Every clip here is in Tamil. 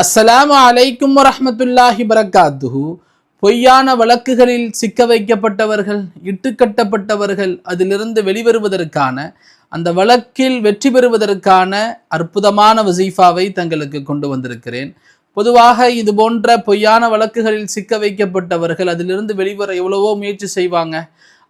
அஸ்ஸலாம் அலைக்கும் வரமத்துல்லாஹி பரக்காத்துஹு பொய்யான வழக்குகளில் சிக்க வைக்கப்பட்டவர்கள் இட்டுக்கட்டப்பட்டவர்கள் அதிலிருந்து வெளிவருவதற்கான அந்த வழக்கில் வெற்றி பெறுவதற்கான அற்புதமான வசீஃபாவை தங்களுக்கு கொண்டு வந்திருக்கிறேன். பொதுவாக இது போன்ற பொய்யான வழக்குகளில் சிக்க வைக்கப்பட்டவர்கள் அதிலிருந்து வெளிவர எவ்வளவோ முயற்சி செய்வாங்க.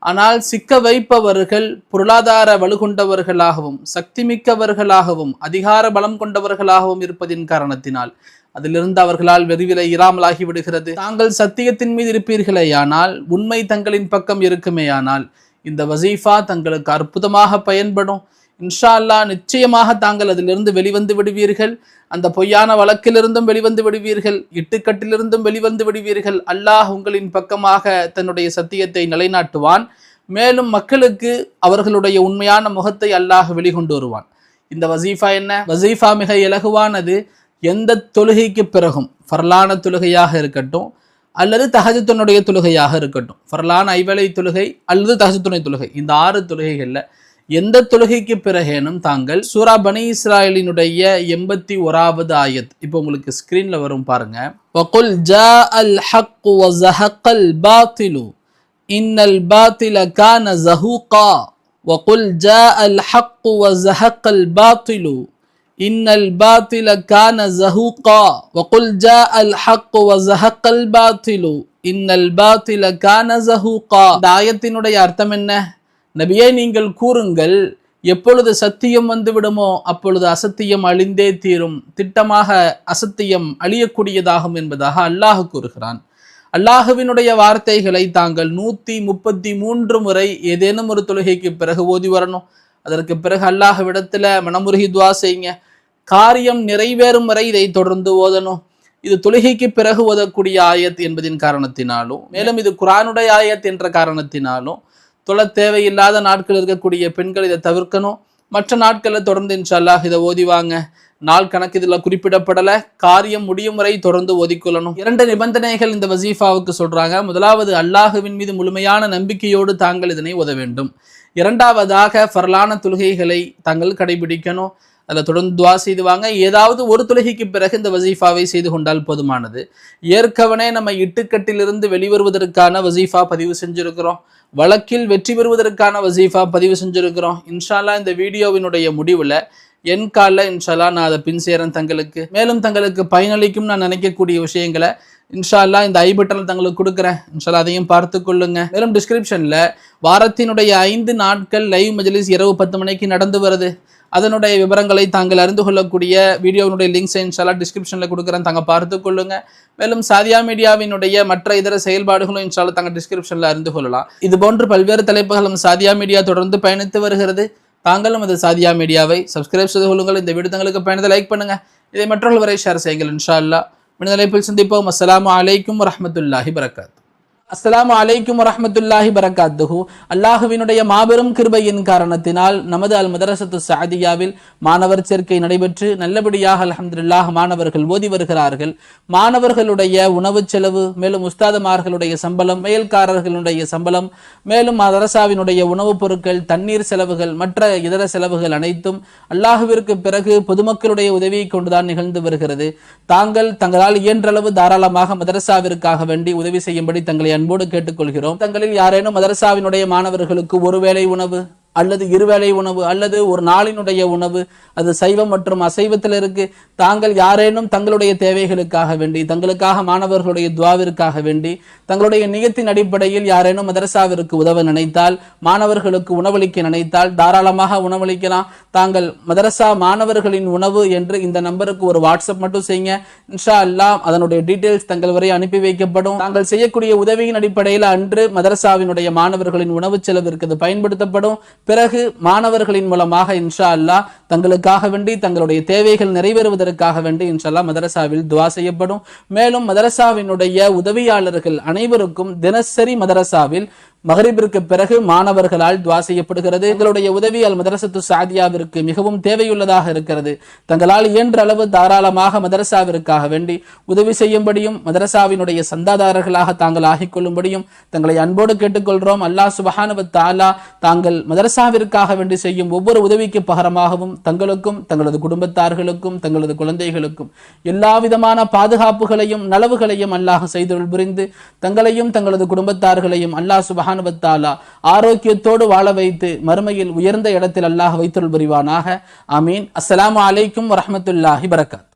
ஆனால் சிக்க வைப்பவர்கள் பொருளாதார வலுகொண்டவர்களாகவும் சக்தி மிக்கவர்களாகவும் அதிகார பலம் கொண்டவர்களாகவும் இருப்பதின் காரணத்தினால் அதிலிருந்து அவர்களால் வெதுவிலை இராமலாகி விடுகிறது. தாங்கள் சத்தியத்தின் மீது இருப்பீர்களேயானால் உண்மை தங்களின் பக்கம் இருக்குமேயானால் இந்த வசீஃபா தங்களுக்கு அற்புதமாக பயன்படும். இன்ஷா அல்லா நிச்சயமாக தாங்கள் அதிலிருந்து வெளிவந்து விடுவீர்கள். அந்த பொய்யான வழக்கிலிருந்தும் வெளிவந்து விடுவீர்கள். இட்டுக்கட்டிலிருந்தும் வெளிவந்து விடுவீர்கள். அல்லாஹ் உங்களின் பக்கமாக தன்னுடைய சத்தியத்தை நிலைநாட்டுவான். மேலும் மக்களுக்கு அவர்களுடைய உண்மையான முகத்தை அல்லாஹ் வெளிகொண்டு வருவான். இந்த வசீஃபா என்ன? வசீஃபா மிக இலகுவானது. எந்த தொழுகைக்கு பிறகும் ஃபர்லான தொழுகையாக இருக்கட்டும் அல்லது தஹஜத்துனுடைய தொழுகையாக இருக்கட்டும். ஃபர்லான ஐவேளை தொழுகை அல்லது தகஜத்துணை தொழுகை. இந்த ஆறு தொழுகைகளில் எந்த தொழுகைக்கு பிறகேனும் தாங்கள் சூரா பனி இஸ்ராயலினுடைய எண்பத்தி ஓராவது ஆயத். இப்போ உங்களுக்கு ஸ்க்ரீனில் வரும் பாருங்க. வகுல் ஜா அல் ஹக் வஸஹக்கல் பாத்திலு இன்னல் பாத்தில கான ஜஹூகா வகுல் ஜா அல் ஹக் வஸஹக்கல் பாத்திலு இன்னல் பாத்தில கான ஜஹூகா வகுல் ஜா அல் ஹக் வஸஹக்கல் பாத்திலு. இன்னல் பாத்தில கான ஜஹூகா இந்த ஆயத்தினுடைய அர்த்தம் என்ன? நபியே நீங்கள் கூறுங்கள் எப்பொழுது சத்தியம் வந்து விடுமோ அப்பொழுது அசத்தியம் அழிந்தே தீரும். திட்டமாக அசத்தியம் அழியக்கூடியதாகும் என்பதாக அல்லாஹ் கூறுகிறான். அல்லாஹுவினுடைய வார்த்தைகளை தாங்கள் நூத்தி முப்பத்தி மூன்று முறை ஏதேனும் ஒரு தொழுகைக்கு பிறகு ஓதி வரணும். அதற்கு பிறகு அல்லாஹ்விடத்துல மனமுருகி துவா செய்யுங்க. காரியம் நிறைவேறும் வரை இதை தொடர்ந்து ஓதணும். இது தொழுகைக்கு பிறகு ஓதக்கூடிய ஆயத் என்பதின் காரணத்தினாலும் மேலும் இது குரானுடைய ஆயத் என்ற காரணத்தினாலும் தொழ தேவையில்லாத நாட்கள் இருக்கக்கூடிய பெண்கள் இதை தவிர்க்கணும். மற்ற நாட்களில் தொடர்ந்து இன்ஷால்லாஹ் இதை ஓதிவாங்க நாள் கணக்கு இதில் குறிப்பிடப்படலை. காரியம் முடியும் வரை தொடர்ந்து ஓதிக்கொள்ளணும். இரண்டு நிபந்தனைகள் இந்த வசீஃபாவுக்கு சொல்கிறாங்க முதலாவது அல்லாஹுவின் மீது முழுமையான நம்பிக்கையோடு தாங்கள் இதனை உத வேண்டும். இரண்டாவதாக ஃபர்லான தொழுகைகளை தாங்கள் கடைபிடிக்கணும். அதில் தொடர்ந்து துவா செய்துவாங்க ஏதாவது ஒரு தொழுகைக்கு பிறகு இந்த வசீஃபாவை செய்து கொண்டால் போதுமானது. ஏற்கனவே நம்ம இட்டுக்கட்டிலிருந்து வெளிவருவதற்கான வசீஃபா பதிவு செஞ்சுருக்கிறோம். வழக்கில் வெற்றி பெறுவதற்கான வசீஃபா பதிவு செஞ்சுருக்கிறோம். இன்ஷால்லா இந்த வீடியோவினுடைய முடிவில் என் காலில் இன்ஷால்லா நான் அதை பின் சேரன் தங்களுக்கு. மேலும் தங்களுக்கு பயனளிக்கும் நான் நினைக்கக்கூடிய விஷயங்களை இன்ஷால்லா இந்த ஐபட்டல் தங்களுக்கு கொடுக்குறேன். இன்ஷால்லா அதையும் பார்த்து கொள்ளுங்க. மேலும் டிஸ்கிரிப்ஷனில் வாரத்தினுடைய ஐந்து நாட்கள் லைவ் மஜ்லிஸ் இரவு பத்து மணிக்கு நடந்து வருது. அதனுடைய விவரங்களை தாங்கள் அறிந்து கொள்ளக்கூடிய வீடியோவினுடைய லிங்க்ஸ் இன்ஷால்லா டிஸ்கிரிப்ஷனில் கொடுக்குறேன். தாங்க பார்த்து கொள்ளுங்க. மேலும் சாதியா மீடியாவினுடைய மற்ற இதர செயல்பாடுகளும் இன்ஷால்லா தாங்க டிஸ்கிரிப்ஷனில் அறிந்து கொள்ளலாம். இது போன்று பல்வேறு தலைப்புகளும் சாதியா மீடியா தொடர்ந்து பயணித்து வருகிறது. தாங்களும் அது சாதியா மீடியாவை சப்ஸ்கிரைப் செய்து கொள்ளுங்கள். இந்த வீடு தங்களுக்கு பயணத்தை லைக் பண்ணுங்கள் இதை மற்றொருவரை வரை ஷேர் செய்யுங்கள். இன்ஷா அல்லா വിടുന്ന ലൈഫിൽ ചിന്തിപ്പോകും അസ്സലാമു അലൈക്കും വറഹമത്തല്ലാഹി വർക്കാത്തു அஸ்லாம் அலைக்கும் வரமத்துல்லாஹி பரகாத்துஹு அல்லாஹுவினுடைய மாபெரும் கிருபையின் காரணத்தினால் நமது அல் மதரசத்து சாதியாவில் மாணவர் சேர்க்கை நடைபெற்று நல்லபடியாக அலமதுல்லாஹ் மாணவர்கள் ஓதி வருகிறார்கள். மாணவர்களுடைய உணவு செலவு மேலும் உஸ்தாதமார்களுடைய சம்பளம் மேல்காரர்களுடைய சம்பளம் மேலும் மதரசாவினுடைய உணவுப் பொருட்கள் தண்ணீர் செலவுகள் மற்ற இதர செலவுகள் அனைத்தும் அல்லாஹுவிற்கு பிறகு பொதுமக்களுடைய உதவியை கொண்டுதான் நிகழ்ந்து வருகிறது. தாங்கள் தங்களால் இயன்றளவு தாராளமாக மதரசாவிற்காக வேண்டி உதவி செய்யும்படி தங்களை அன்போடு கேட்டுக்கொள்கிறோம். தங்களில் யாரேனும் மதரசாவினுடைய மாணவர்களுக்கு ஒருவேளை உணவு? அல்லது இருவேளை உணவு அல்லது ஒரு நாளினுடைய உணவு அது சைவம் மற்றும் அசைவத்தில் இருக்கு. தாங்கள் யாரேனும் தங்களுடைய தேவைகளுக்காக வேண்டி தங்களுக்காக மாணவர்களுடைய துவாவிற்காக வேண்டி தங்களுடைய நியத்தின் அடிப்படையில் யாரேனும் மதரசாவிற்கு உதவ நினைத்தால் மாணவர்களுக்கு உணவளிக்க நினைத்தால் தாராளமாக உணவளிக்கலாம். தாங்கள் மதரசா மாணவர்களின் உணவு என்று இந்த நம்பருக்கு ஒரு வாட்ஸ்அப் மட்டும் செய்யுங்க. இன்ஷா அல்லாஹ் அதனுடைய டீட்டெயில்ஸ் தங்கள் வரை அனுப்பி வைக்கப்படும். தாங்கள் செய்யக்கூடிய உதவியின் அடிப்படையில் அன்று மதரசாவினுடைய மாணவர்களின் உணவு செலவிற்கு அது பயன்படுத்தப்படும். பிறகு மாணவர்களின் மூலமாக இன்ஷா அல்லாஹ் தங்களுக்காக வேண்டி தங்களுடைய தேவைகள் நிறைவேறுவதற்காக வேண்டி இன்ஷல்லா அல்லாஹ் மதரசாவில் துவா செய்யப்படும். மேலும் மதரசாவினுடைய உதவியாளர்கள் அனைவருக்கும் தினசரி மதரசாவில் மகரிபிற்கு பிறகு மாணவர்களால் துவா செய்யப்படுகிறது. எங்களுடைய உதவி அல் மதரசத்து சாதியாவிற்கு மிகவும் தேவையுள்ளதாக இருக்கிறது. தங்களால் இயன்ற அளவு தாராளமாக மதரசாவிற்காக வேண்டி உதவி செய்யும்படியும் மதரசாவினுடைய சந்தாதாரர்களாக தாங்கள் ஆகிக் கொள்ளும்படியும் தங்களை அன்போடு கேட்டுக்கொள்கிறோம். அல்லாஹ் சுபஹானவ தாலா தாங்கள் மதரசாவிற்காக வேண்டி செய்யும் ஒவ்வொரு உதவிக்கு பகரமாகவும் தங்களுக்கும் தங்களது குடும்பத்தார்களுக்கும் தங்களது குழந்தைகளுக்கும் எல்லா விதமான பாதுகாப்புகளையும் நலவுகளையும் அல்லாஹ் செய்தொழில் புரிந்து தங்களையும் தங்களது குடும்பத்தார்களையும் அல்லாஹ் சுபஹானுபத்தாலா ஆரோக்கியத்தோடு வாழ வைத்து மறுமையில் உயர்ந்த இடத்தில் அல்லாஹ் வைத்தொழில் புரிவானாக. அமீன் அஸ்லாம் அலைக்கும் வரமத்துல்லாஹி வரகாத்